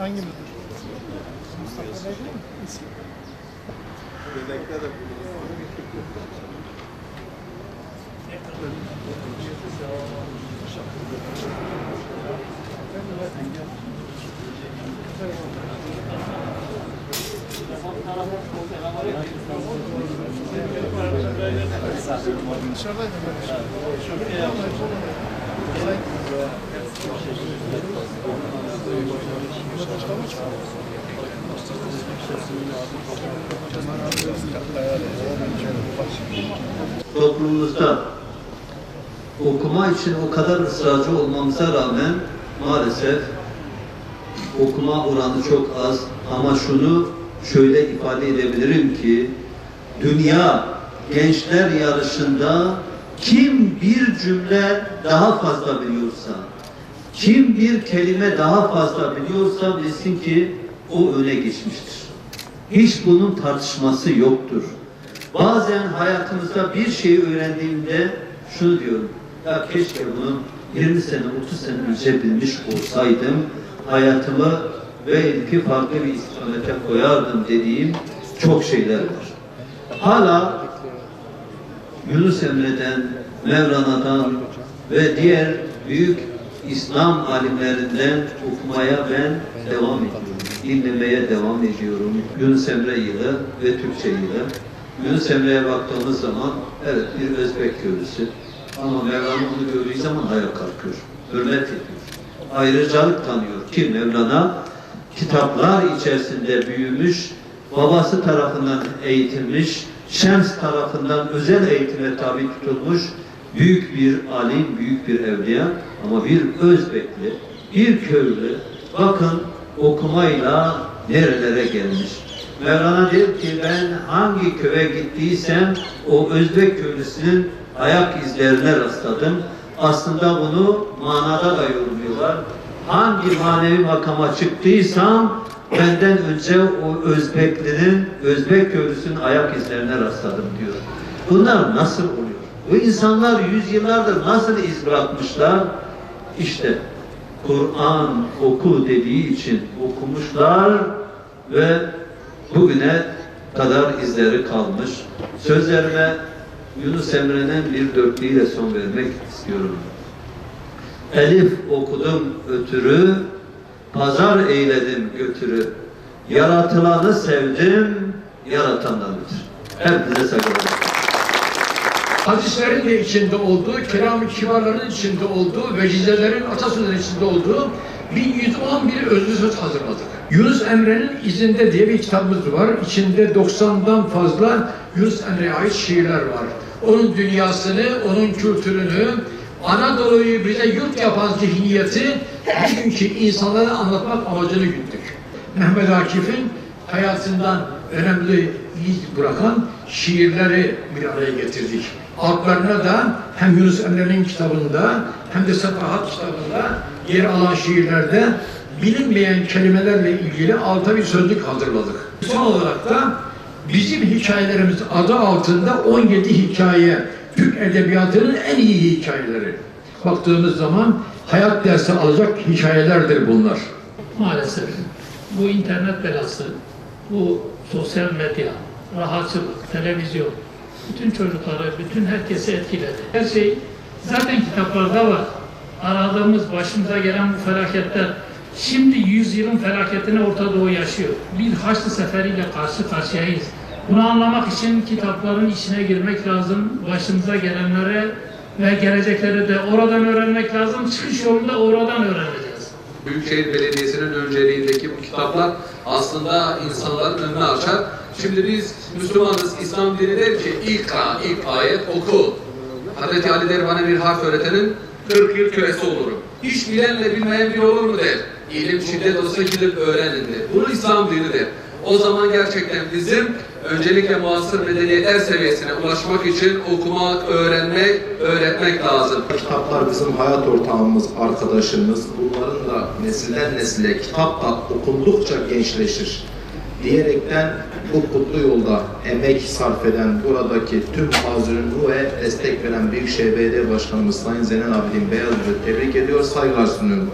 Hangi müdür? Mustafa Bey değil mi? İsmi. Dışarıdaydı ben. Toplumumuzda okuma için o kadar ısrarcı olmamıza rağmen maalesef okuma oranı çok az. Ama şunu şöyle ifade edebilirim ki dünya gençler yarışında kim bir cümle daha fazla biliyorsa kim bir kelime daha fazla biliyorsa bilsin ki o öne geçmiştir. Hiç bunun tartışması yoktur. Bazen hayatımızda bir şeyi öğrendiğimde şunu diyorum. Ya keşke bunu 20 sene, 30 sene önce bilmiş olsaydım hayatımı belki farklı bir istikamete koyardım dediğim çok şeyler var. Hala Yunus Emre'den, Mevlana'dan ve diğer büyük İslam alimlerinden okumaya ben devam ediyorum. Dinlemeye devam ediyorum. Yunus Emre yılı ve Türkçe yılı. Yunus Emre'ye baktığımız zaman evet bir Özbek köylüsü. Ama Mevlana onu gördüğü zaman ayağa kalkıyor. Hürmet ediyor. Ayrıcalık tanıyor ki Mevlana kitaplar içerisinde büyümüş, babası tarafından eğitilmiş, Şems tarafından özel eğitime tabi tutulmuş büyük bir alim, büyük bir evliya ama bir Özbekli, bir köylü bakın okumayla nerelere gelmiş. Mevlana diyor ki ben hangi köye gittiysem o Özbek köylüsünün ayak izlerine rastladım. Aslında bunu manada da yorumluyorlar. Hangi manevi makama çıktıysam benden önce o Özbeklinin, Özbek köylüsünün ayak izlerine rastladım diyor. Bunlar nasıl oluyor? Bu insanlar yüzyıllardır nasıl iz bırakmışlar? İşte Kur'an oku dediği için okumuşlar ve bugüne kadar izleri kalmış. Sözlerime Yunus Emre'nin bir dörtlüğüyle son vermek istiyorum. Elif okudum ötürü, pazar eyledim götürü. Yaratılanı sevdim, yaratandan ötürü. Hepinize saygılar. hadislerin de içinde olduğu, kelam-ı kibarların içinde olduğu, vecizelerin atasözlerin içinde olduğu 1111 özlü söz hazırladık. Yunus Emre'nin izinde diye bir kitabımız var. İçinde 90'dan fazla Yunus Emre'ye ait şiirler var. Onun dünyasını, onun kültürünü, Anadolu'yu bize yurt yapan zihniyeti bugünkü insanlara anlatmak amacını güttük. Mehmet Akif'in hayatından önemli iz bırakan şiirleri bir araya getirdik. Altlarına da hem Yunus Emre'nin kitabında hem de Safahat kitabında yer alan şiirlerde bilinmeyen kelimelerle ilgili alta bir sözlük hazırladık. Son olarak da bizim hikayelerimiz adı altında 17 hikaye Türk Edebiyatı'nın en iyi hikayeleri. Baktığımız zaman hayat dersi alacak hikayelerdir bunlar. Maalesef bu internet belası, bu sosyal medya, rahatçılık, televizyon, bütün çocukları, bütün herkesi etkiledi. Her şey zaten kitaplarda var. Aradığımız, başımıza gelen bu felaketler, şimdi yüzyılın felaketini Orta Doğu yaşıyor. Bir Haçlı Seferiyle karşı karşıyayız. Bunu anlamak için kitapların içine girmek lazım. Başımıza gelenlere ve gelecekleri de oradan öğrenmek lazım. Çıkış yolunu da oradan öğreneceğiz. Büyükşehir Belediyesi'nin önceliğindeki bu kitaplar aslında insanların önünü açar. Şimdi biz Müslümanız, İslam dini der ki ilk ka, ilk ayet oku. Hazreti Ali der bana bir harf öğretenin 40 yıl kölesi olurum. Hiç bilenle bilmeyen bir olur mu der. İlim şiddet olsa gidip öğrenin der. Bunu İslam dini der. O zaman gerçekten bizim öncelikle muasır medeniyetler seviyesine ulaşmak için okumak, öğrenmek, öğretmek lazım. Kitaplar bizim hayat ortağımız, arkadaşımız. Bunların da nesilden nesile kitapla okundukça gençleşir. Diyerekten bu kutlu yolda emek sarf eden buradaki tüm hazırını ve destek veren Büyükşehir Belediye Başkanımız Sayın Zeynel Abidin Beyazıt'ı tebrik ediyor, saygılar sunuyorum.